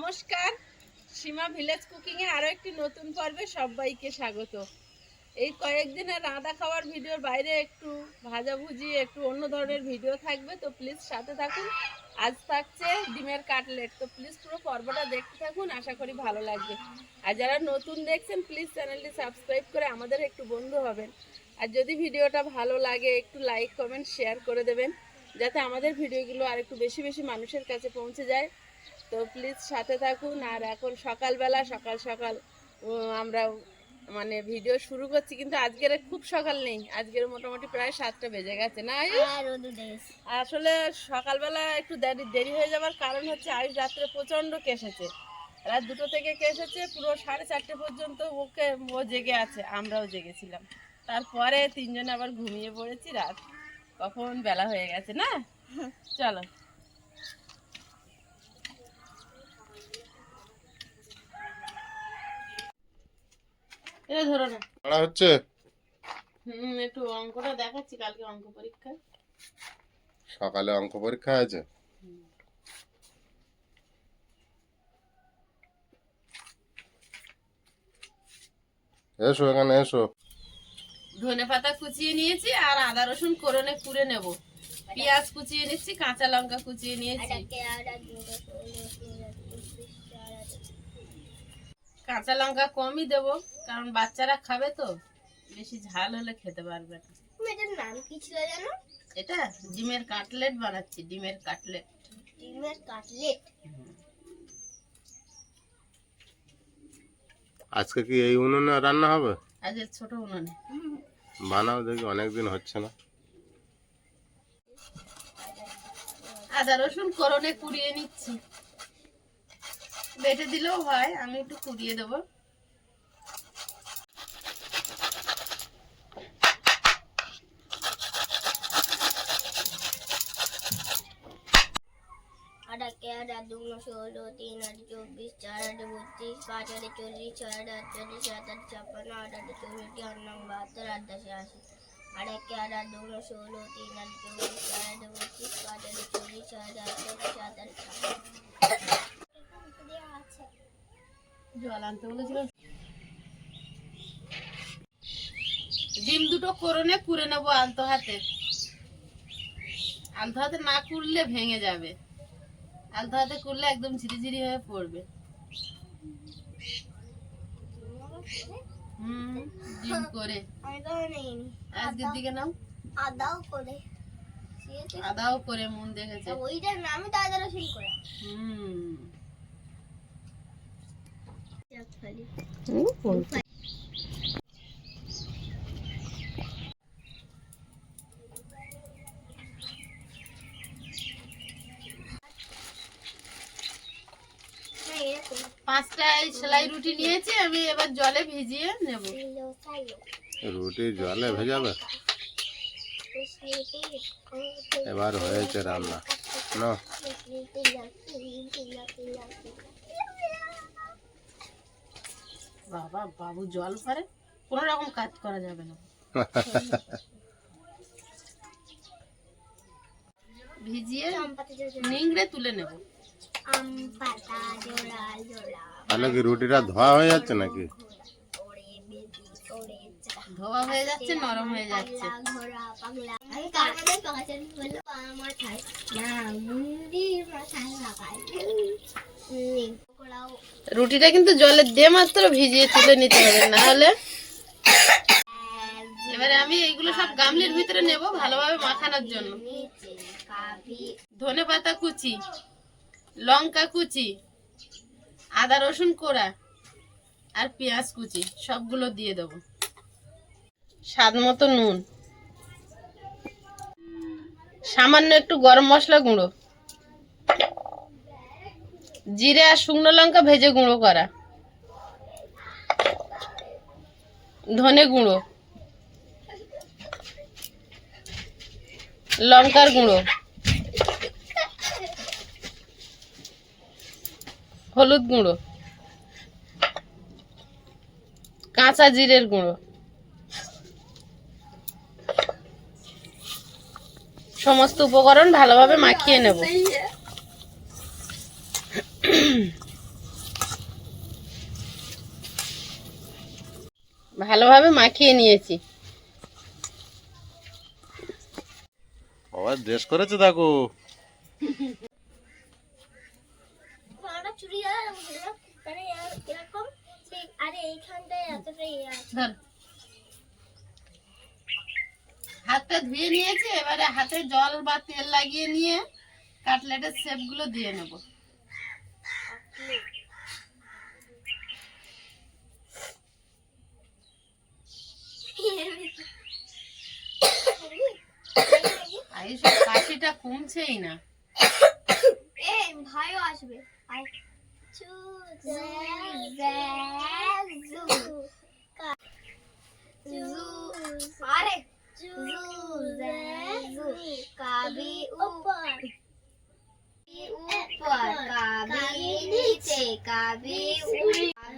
নমস্কার। সীমা village cooking এ আরও একটি নতুন পর্বে সবাইকে স্বাগত। এই কয়েকদিনের রাঁধা খাওয়ার ভিডিওর বাইরে একটু ভাজাভুজি একটু অন্য ধরনের ভিডিও থাকবে, তো প্লিজ সাথে থাকুন। আজ থাকছে ডিমের কাটলেট, তো প্লিজ পুরো পর্বটা দেখতে থাকুন, আশা করি ভালো লাগবে। আর যারা নতুন দেখছেন প্লিজ চ্যানেলটি সাবস্ক্রাইব করে আমাদের একটু বন্ধু হবেন। আর যদি ভিডিওটা ভালো লাগে, একটু লাইক কমেন্ট শেয়ার করে দেবেন, যাতে আমাদের ভিডিওগুলো আর একটু বেশি বেশি মানুষের কাছে পৌঁছে যায়। তো প্লিজ সাথে থাকুন আর এখন সকালবেলা সকাল সকাল আমরা মানে ভিডিও শুরু করছি কিন্তু আজকের খুব সকাল নেই। আজকের মোটামুটি প্রায় সাতটা বেজে গেছে না দেশ আসলে সকালবেলা একটু দেরি দেরি হয়ে যাওয়ার কারণ হচ্ছে আয়ুষ রাত্রে প্রচণ্ড কেসেছে রাত দুটো থেকে কেসেছে পুরো সাড়ে চারটে পর্যন্ত ওকে ও জেগে আছে আমরাও জেগেছিলাম। তারপরে তিনজন আবার ঘুমিয়ে পড়েছি রাত। কখন বেলা হয়ে গেছে না? চলো। এটা ধরো না। পড়া হচ্ছে? হুম একটু অঙ্কটা দেখাচ্ছি কালকে অঙ্ক পরীক্ষা সকালে অঙ্ক পরীক্ষা আছে এসো এখানে এসো। ধনে পাতা কুচিয়ে নিয়েছি আর আদা রসুন করনে কুড়ে নেব। পেঁয়াজ কুচিয়ে নিচ্ছি কাঁচা লঙ্কা কুচিয়ে নিয়েছি আটাকে আটা দুটো ষোলো তিন চব্বিশ চার আটা কাঁচা লঙ্কা কমই দেব কারণ বাচ্চারা খাবে তো বেশি ঝাল হলে খেতে পারবে না। এটার নাম কি ছিল জানো এটা ডিমের কাটলেট বানাচ্ছি ডিমের কাটলেট। ডিমের কাটলেট। আজকে কি এই উনুনে রান্না হবে? আজকে ছোট উনুনে। বানাও দেখি অনেকদিন হচ্ছে না। আদা রসুন করনে কুড়িয়ে নিচ্ছি। বেটে দিলেও হয়, আমি একটু কুড়িয়ে দেবো। আটাকে আটা দুটো ষোলো, তিন আটা, চব্বিশ, চার আটা, বত্রিশ, পাঁচ আটা, চল্লিশ, ছয় আটা আটচল্লিশ সাত আটা, ছাপ্পান্ন, আট আটা, চৌষট্টি, আট নং বাহাত্তর, আট দশে আশি আটাকে আটা দুটো ষোলো, তিন আটা, চব্বিশ, চার আটা, বত্রিশ, পাঁচ আটা, চল্লিশ, ছয় আটা আটচল্লিশ সাত আটা, ছাপ্পান্ন। জল আনতে বলেছিলাম। ডিম দুটো করনে কুড়ে নেব আলতো হাতে। আলতো হাতে না কুড়লে ভেঙে যাবে। আলতো হাতে করলে একদম ঝিরিঝিরি হয়ে পড়বে। হুম ডিম করে। আজকের দিকে নাও। আদাও করে। আদাও করে মন দেখেছে। ওইটার নামই তো করা। হুম। পাঁচটা সেলাই রুটি নিয়েছি আমি এবার জলে ভিজিয়ে নেব। রুটি জলে ভেজাবে? এবার হয়েছে রান্না। না বাবা বাবু জল পারে কোনো রকম কাজ করা যাবে না। ভিজিয়ে নিংড়ে তুলে নেব। তাহলে কি রুটিটা ধোয়া হয়ে যাচ্ছে নাকি? ধোয়া হয়ে যাচ্ছে নরম হয়ে যাচ্ছে। মাথায় না মাথায় রুটিটা কিন্তু জলে দিয়ে মাত্র ভিজিয়ে তুলে নিতে হবে, না হলে? এবারে আমি এইগুলো সব গামলির ভিতরে নেব ভালোভাবে মাখানোর জন্য। ধনে পাতা কুচি, লঙ্কা কুচি, আদা রসুন কোড়া আর পেঁয়াজ কুচি, সবগুলো দিয়ে দেবো। স্বাদ মতো নুন। সামান্য একটু গরম মশলা গুঁড়ো। জিরে আর শুকনো লঙ্কা ভেজে গুঁড়ো করা। ধনে গুঁড়ো। লঙ্কার গুঁড়ো। হলুদ গুঁড়ো। কাঁচা জিরের গুঁড়ো। সমস্ত উপকরণ ভালোভাবে মাখিয়ে নেব। ভালোভাবে মাখিয়ে নিয়েছি। বাবা দেশ করেছে দেখো। মানে ইয়ে হাতটা ধুয়ে নিয়েছি এবারে হাতে জল বা তেল লাগিয়ে নিয়ে কাটলেটের শেপগুলো দিয়ে নেব আর এইসব কাশিটা কমছেই না এ ভাইও আসবে আই চু জে জু জু আরে জু জে জু কাবি উপর ऊपर कभी नीचे कभी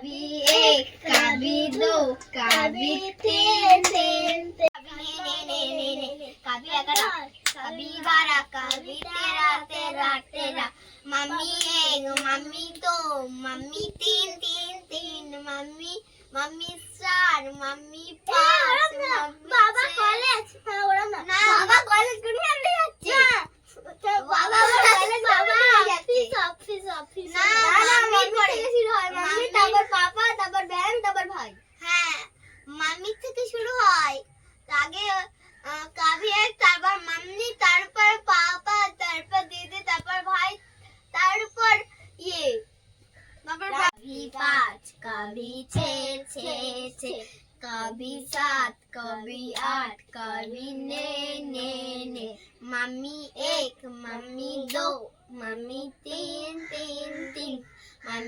कभी एक कभी दो कभी तीन तीन कभी ने ने ने ने कभी ग्यारह कभी बारह कभी तेरह तेरह तेरह मम्मी एक मम्मी दो मम्मी तीन तीन तीन मम्मी मम्मी चार मम्मी पाँच बाबा कॉलेज ना बाबा कॉलेज कुछ नहीं যাচ্ছে বাবা কলেজ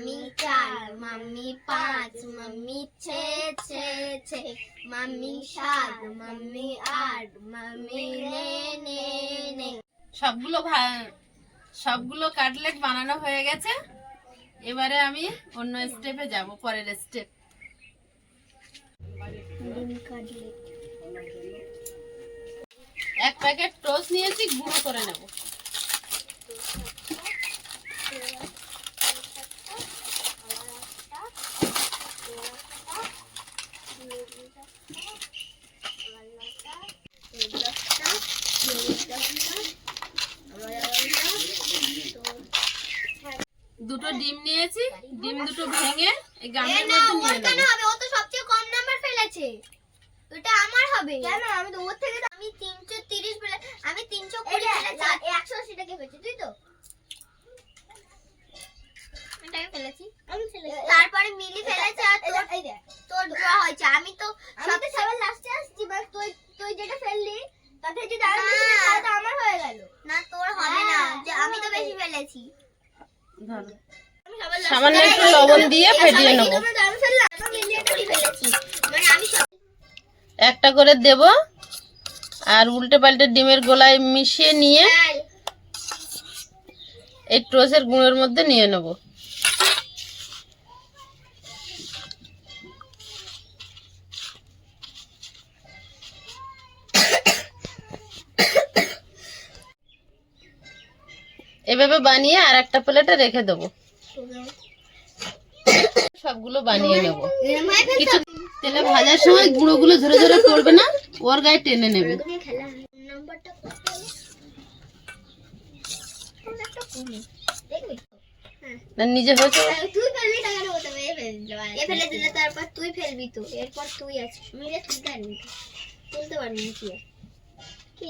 মাম্মি চার মাম্মি পাঁচ মাম্মি ছে ছে ছে। মাম্মি সাত মাম্মি আট মাম্মি নে নে নে। সবগুলো সবগুলো কাটলেট বানানো হয়ে গেছে। এবারে আমি অন্য স্টেপে যাব পরের স্টেপ এক প্যাকেট টোস্ট নিয়েছি গুঁড়ো করে নেব। দুটো ডিম নিয়েছি ডিম দুটো ভেঙে এই গামলার মধ্যে নিয়ে নেব। হবে? ও তো সবচেয়ে কম নাম্বার ফেলেছে। ওটা আমার হবে। কেন? আমি তো ওর থেকে আমি তিনশো তিরিশ ফেলে আমি তিনশো কুড়ি ফেলেছি। একশো আশি টাকা ফেলেছি তুই তো। আমি ফেলেছি। আমি ফেলেছি। তারপরে মিলি ফেলেছে আর তোর তোর ড্র হয়েছে। আমি তো আমি তো সবার লাস্টে আসছি বাট তুই তুই যেটা ফেললি তাতে যদি বেশি তাহলে আমার হয়ে গেল। না তোর হবে না। যে আমি তো বেশি ফেলেছি। সামান্য একটু লবণ দিয়ে ফেটিয়ে নেব। মানে একটা করে দেব। আর উল্টে পাল্টে ডিমের গোলায় মিশিয়ে নিয়ে এই টোসের গুঁড়োর মধ্যে নিয়ে নেব। এভাবে বানিয়ে আর একটা প্লেটে রেখে দেবো। সবগুলো বানিয়ে নেব। কিছু তেলে ভাজার সময় গুঁড়োগুলো ধরে ধরে পড়বে না, ওর গায়ে টেনে নেবে। নিজে হয়েছে। তুই ফেলবি তারপর তুই ফেলবি তো, এরপর তুই আছিস। মিলে তুলতে কি?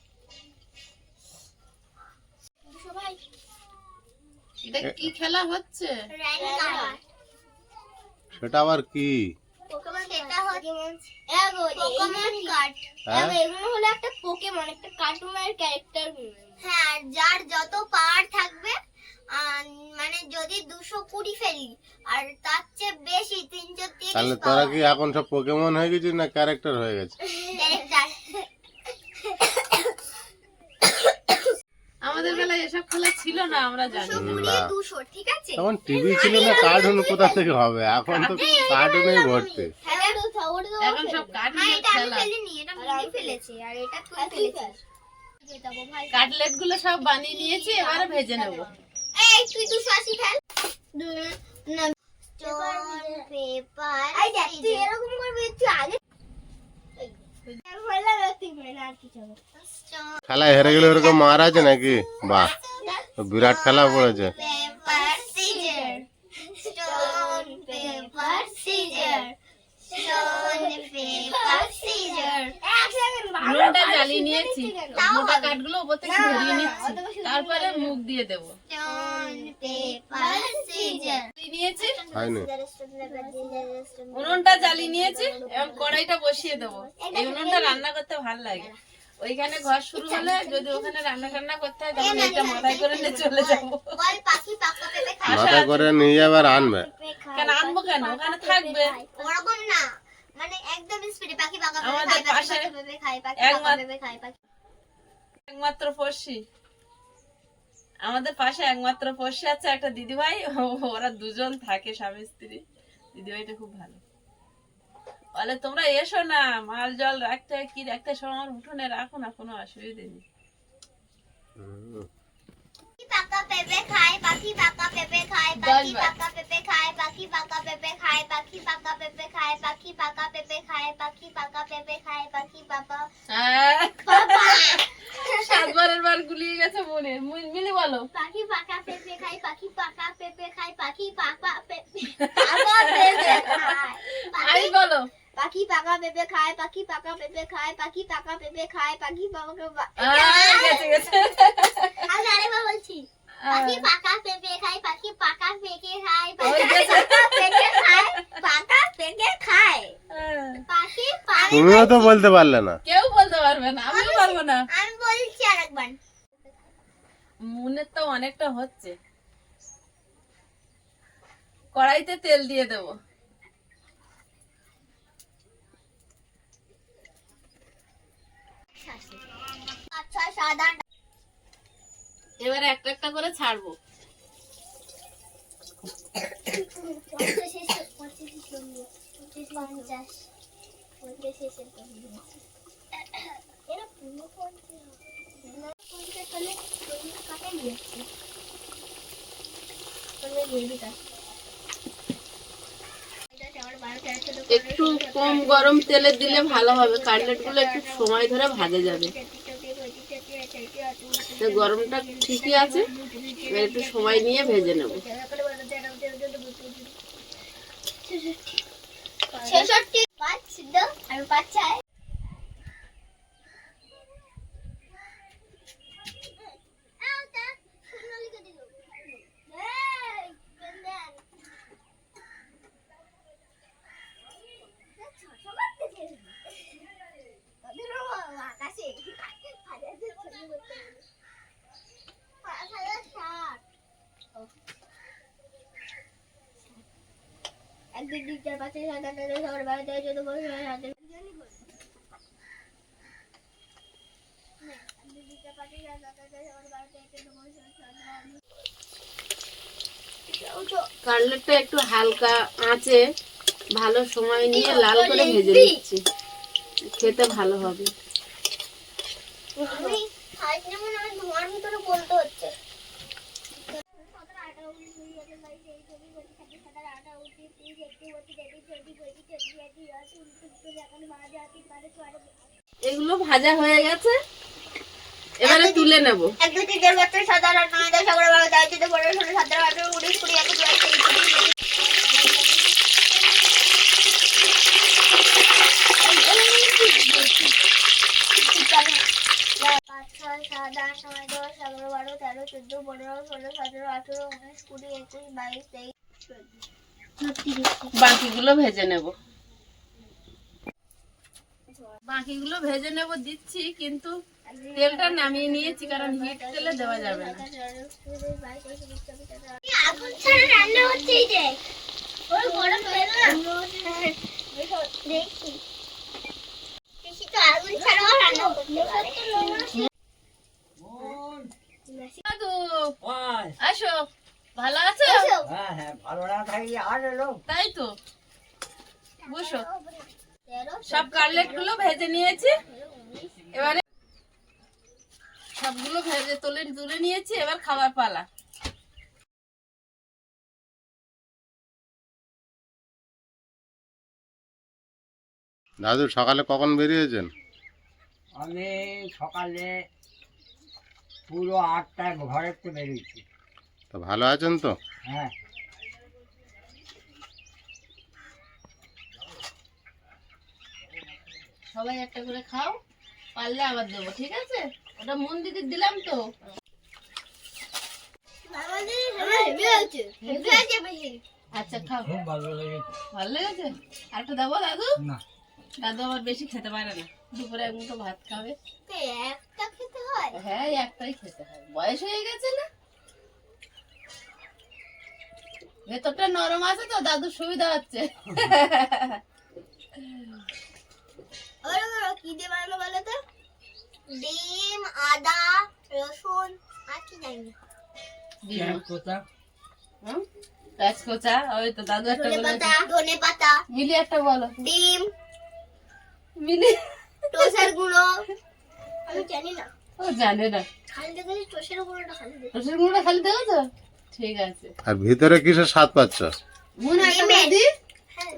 এটা কি খেলা হচ্ছে? সেটা আবার কি? পোকেমন এটা হচ্ছে পোকেমন কার্ড হ্যাঁ। হলো একটা পোকেমন একটা কার্টুনের ক্যারেক্টার হ্যাঁ যার যত পাওয়ার থাকবে মানে যদি দুশো কুড়ি ফেলি আর তার চেয়ে বেশি তিনশো তাহলে তোরা কি এখন সব পোকেমন হয়ে গেছিস না ক্যারেক্টার হয়ে গেছে ক্যারেক্টার আমাদের বেলায় এসব খেলা ছিল না আমরা জানি। ঠিক আছে? তখন টিভি ছিল না কার্টুন কোথা থেকে হবে? এখন তো কার্টুনেই ভর্তি এখন সব কাঠলেট খেলা। ফেলিনি এটা মিলি ফেলেছে আর এটা তুই ফেলেছিস। যেতাবো ভাই কাটলেটগুলো সব বানিয়ে নিয়েছি এবারে ভেজে নেব। এই তুই দুশো আশি ফেল। না পেপার এই দেখ তুই এরকম করবি তুই আগে খেলায় হেরে গেলে ওরকম মার আছে নাকি বাহ তো বিরাট খেলা পড়েছে paper scissor stone paper scissor stone paper scissor নুনটা জ্বালিয়ে নিয়েছি। মোটা কাঠগুলো ওপর থেকে ধরিয়ে নিচ্ছি। তারপরে মুখ দিয়ে দেবো। স্টোন পেপার সিজার দিয়ে নিয়েছি হয়নি। উনুনটা জ্বালিয়ে নিয়েছি এবং কড়াইটা বসিয়ে দেবো। এই উনুনটা রান্না করতে ভালো লাগে। ওইখানে ঘর শুরু হলে যদি ওখানে রান্না টান্না করতে হয় তখন এটা মাথায় করে নিয়ে চলে যাব। বল পাখি পাকা পেঁপে খায় মাথা করে নিয়ে আনবে। কেন আনব কেন? ওখানে থাকবে। ওরকম না মানে একদম স্পিডে পাখি পাকা আমাদের পাশে পাখি একমাত্র- পাকা পাখি একমাত্র পড়শি। আমাদের পাশে একমাত্র পড়শি আছে একটা দিদিভাই ওরা দুজন থাকে স্বামী স্ত্রী। দিদিভাইটা খুব ভালো। বলে তোমরা এসো না মাল জল রাখতে হয়, কি রাখতে হয়, সব আমার উঠোনে রাখো না কোনো অসুবিধে নেই পাকা পেঁপে খায় পাখি পাকা পেঁপে খায় পাখি। পাকা পেঁপে খায় পাখি পাকা পেঁপে খায় পাখি পাকা পেঁপে খায় পাখি পাকা পেঁপে খায় পাখি পাকা পেঁপে খায় পাখি পাকা আহ, সাতবারের বার গুলিয়ে গেছে মনে মিল- বলো পাখি পাকা পেঁপে খায় পাখি পাকা পেঁপে খায় পাখি পাকা পেঁপে খায় আই বলো পাখি পাকা পেঁপে খায় পাখি পাকা পেঁপে খায় পাখি পাকা পেঁপে খায় পাখি পাকা বলছি পাখি পাকা পেঁপে খায় পাখি পাকা পেঁপে খায় পাকা পেঁপে খায় পাকা পেঁপে খায়। আহ, পাখি পাখি তুমিও তো বলতে পারলে না। কেউ বলতে পারবে না আমিও পারব না। আমি বলছি আরেকবার। মনের তো অনেকটা হচ্ছে। কড়াইতে তেল দিয়ে দেবো আচ্ছা সাদা এবারে একটা একটা করে ছাড়বো পঞ্চাশ পঞ্চাশ এসে এরা পুরো পঞ্চাশ পঞ্চাশ হলে কাটাই যাচ্ছে একটু কম গরম তেলে দিলে ভালো হবে। কাটলেটগুলো একটু সময় ধরে ভাজে যাবে। গরমটা ঠিকই আছে একটু সময় নিয়ে ভেজে নেব ছেষট্টি পাঁচ সিদ্ধ আর পাঁচ চায় আকাশে পাঁচ হাজার ষাট সতেরো কাটলেটটা একটু হালকা আঁচে ভালো সময় নিয়ে লাল করে ভেজে নিচ্ছি। খেতে ভালো হবে। আমি ফার্স্ট যেমন আমার বলতে এগুলো ভাজা হয়ে গেছে এবারে তুলে নেব এক দুই তিন চার পাঁচ ছয় সাত আট নয় দশ এগারো বারো তেরো চোদ্দ পনেরো ষোলো সতেরো আঠারো উনিশ কুড়ি একুশ বাইশ তেইশ চব্বিশ তেরো চোদ্দ পনেরো ষোলো সতেরো আঠেরো উনিশ কুড়ি একুশ বাইশ তেইশ বাকিগুলো ভেজে নেব। বাকিগুলো ভেজে নেব দিচ্ছি কিন্তু তেলটা নামিয়ে নিয়েছি কারণ হিট তেলে দেওয়া যাবে না। আগুন ছাড়া রান্না হচ্ছে যে ওই গরম না দেখছি দেখছি তো আগুন ছাড়াও রান্না হচ্ছে দাদু আসো। ভালো আছো? হ্যাঁ হ্যাঁ ভালো না থাকলে আর এলো। তাই তো। বসো। সব কাটলেটগুলো ভেজে নিয়েছি। এবারে সবগুলো ভেজে তুলে তুলে নিয়েছি এবার খাবার পালা। দাদু সকালে কখন বেরিয়েছেন? আমি সকালে পুরো আটটায় ঘরের তো বেরিয়েছি। তো ভালো আছেন তো? হ্যাঁ। সবাই একটা করে খাও পারলে আবার দেবো ঠিক আছে? ওটা মন দিদি দিলাম তো। আমাদের হেভি হয়েছে। হেভি আছে বেশি। আচ্ছা খাও। ভালো লেগেছে। ভালো লেগেছে? আর দেবো দাদু। না। দাদু আবার বেশি খেতে পারে না। দুপুরে এক মুঠো ভাত খাবে। একটা খেতে হয়? হ্যাঁ একটাই খেতে হয়। বয়স হয়ে গেছে না? ভেতরটা নরম আছে তো দাদু সুবিধা হচ্ছে। কি দিয়ে বানানো বলো তো? ডিম আদা রসুন আর কি জানি। ওই তো দাদু একটা ধনে পাতা ধনে পাতা। মিলি একটা বলো। ডিম মিলি। টোসের গুঁড়ো। আমি জানি না। ও জানে না। খালি দেখেছি টোসের গুঁড়োটা খালি দেখি রসুন গুঁড়োটা খালি দেবো তো ঠিক আছে। আর ভিতরে কিসের স্বাদ পাচ্ছ? মনে হ্যাঁ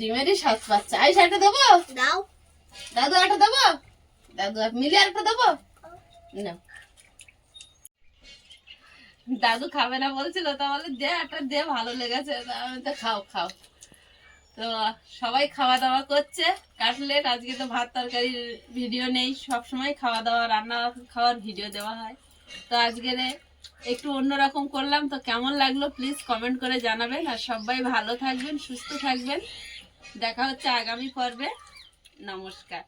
ডিমেরই স্বাদ পাচ্ছে। আইসা একটা দেবো? দাও। দাদু একটা দেবো? দাদু মিলি একটা দেবো? না। দাদু খাবে না বলছিল তা বলে দে একটা দে ভালো লেগেছে। তা আমি তো খাও খাও। তো সবাই খাওয়া দাওয়া করছে কাটলেট। আজকে তো ভাত তরকারির ভিডিও নেই সব সময় খাওয়া দাওয়া রান্না খাওয়ার ভিডিও দেওয়া হয়। তো আজকে একটু অন্যরকম করলাম তো কেমন লাগল প্লিজ কমেন্ট করে জানাবেন। আর সবাই ভালো থাকবেন সুস্থ থাকবেন। দেখা হচ্ছে আগামী পর্বে। নমস্কার।